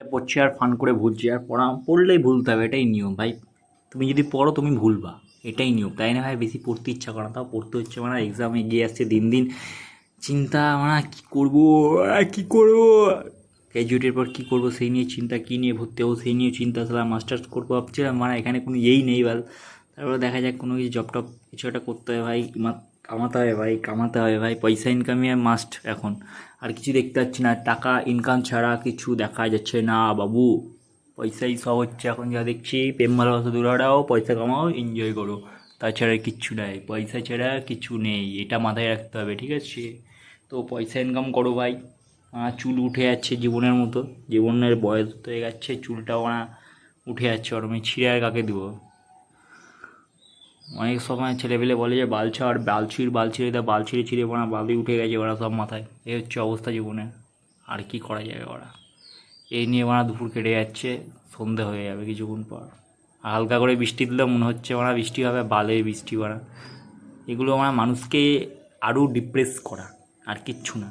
পড়ছি আর ফান করে ভুলছি, আর পড়া, পড়লেই ভুলতে হবে, এটাই নিয়ম, ভাই। তুমি যদি পড়ো, তুমি ভুলবা, এটাই নিয়ম। তাই না, ভাই? বেশি পড়তে ইচ্ছা করে না, তাও পড়তে হচ্ছে মানে এক্সাম এগিয়ে আসছে দিন দিন। চিন্তা মানে কী করব? কী করব? গ্র্যাজুয়েটের পর কী করব? সেই নিয়ে চিন্তা, কী নিয়ে ভর্তি হব? সেই নিয়ে চিন্তা আসলাম মাস্টার্স করব ভাবছিলাম মানে এখানে কোনো ইয়েই নেই বল তারপরে দেখা যাক, কোনো কিছু জব টপ কিছু একটা করতে হয়, ভাই কামাতে হবে ভাই, কামাতে হবে ভাই। পয়সা ইনকামই মাস্ট এখন। আর কিছু দেখতে পাচ্ছি না, টাকা ইনকাম ছাড়া কিছু দেখা যাচ্ছে না বাবু। পয়সাই সব হচ্ছে এখন যা দেখছি, প্রেম ভালোবাসা দূরে হারাও পয়সা কামাও এনজয় করো। তাছাড়া কিচ্ছু নাই, পয়সা ছাড়া কিছু নেই, এটা মাথায় রাখতে হবে, ঠিক আছে? তো পয়সা ইনকাম করো ভাই। চুল উঠে যাচ্ছে জীবনের মতো। জীবনের বয়স হয়ে যাচ্ছে চুলটাও আমার উঠে যাচ্ছে ওর আমি ছিঁড়ে আর কাকে দেবো? অনেক সময় ছেলেপেলে বলে যে বাল ছাড় বাল ছিঁড় বাল ছিঁড়ে দেয় বাল বালি উঠে গেছে ওরা সব মাথায়। এই হচ্ছে অবস্থা জীবনে। আর কি করা যাবে ওরা? এই নিয়ে ওরা দুপুর কেটে যাচ্ছে, সন্ধে হয়ে যাবে কিছুক্ষণ পর। হালকা করে বৃষ্টি দিলে মনে হচ্ছে ওরা বৃষ্টি হবে বালের বৃষ্টি ওরা এগুলো আমার মানুষকে আরও ডিপ্রেস করা, আর কিচ্ছু না।